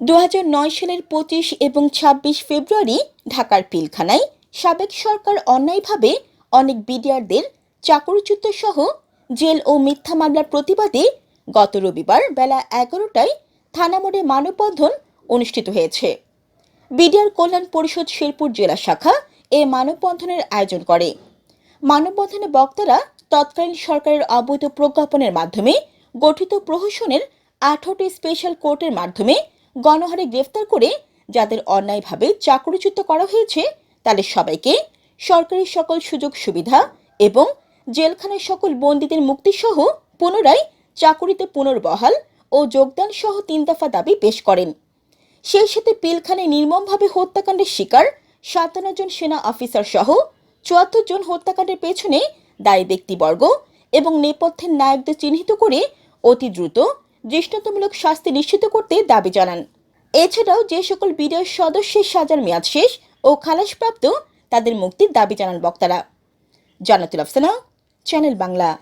দু হাজার নয় সালের পঁচিশ এবং ছাব্বিশ ফেব্রুয়ারি ঢাকার পিলখানায় সাবেক সরকার অন্যায়ভাবে অনেক বিডিআরদের চাকরিচ্যুত সহ জেল ও মিথ্যা মামলার প্রতিবাদে গত রবিবার বেলা এগারোটায় থানা মোড়ে মানববন্ধন অনুষ্ঠিত হয়েছে। বিডিআর কল্যাণ পরিষদ শেরপুর জেলা শাখা এ মানববন্ধনের আয়োজন করে। মানববন্ধনে বক্তারা তৎকালীন সরকারের অবৈধ প্রজ্ঞাপনের মাধ্যমে গঠিত প্রহসনের আঠারোটি স্পেশাল কোর্টের মাধ্যমে গণহারে গ্রেফতার করে যাদের অন্যায়ভাবে চাকরিচ্যুত করা হয়েছে, তাদের সবাইকে সরকারি সকল সুযোগ সুবিধা এবং জেলখানায় সকল বন্দীদের মুক্তিসহ পুনরায় চাকুরিতে পুনর্বহাল ও যোগদান সহ তিন দফা দাবি পেশ করেন। সেই সাথে পিলখানায় নির্মমভাবে হত্যাকাণ্ডের শিকার সাতান্ন জন সেনা অফিসার সহ চুয়াত্তর জন হত্যাকাণ্ডের পেছনে দায়ী ব্যক্তিবর্গ এবং নেপথ্যের নায়কদের চিহ্নিত করে অতি দ্রুত দৃষ্টান্তমূলক শাস্তি নিশ্চিত করতে দাবি জানান। এছাড়াও যে সকল বিডিআর সদস্যের সাজার মেয়াদ শেষ ও খালাসপ্রাপ্ত, তাদের মুক্তির দাবি জানান বক্তারা। জানাতুল আফসানা, চ্যানেল বাংলা।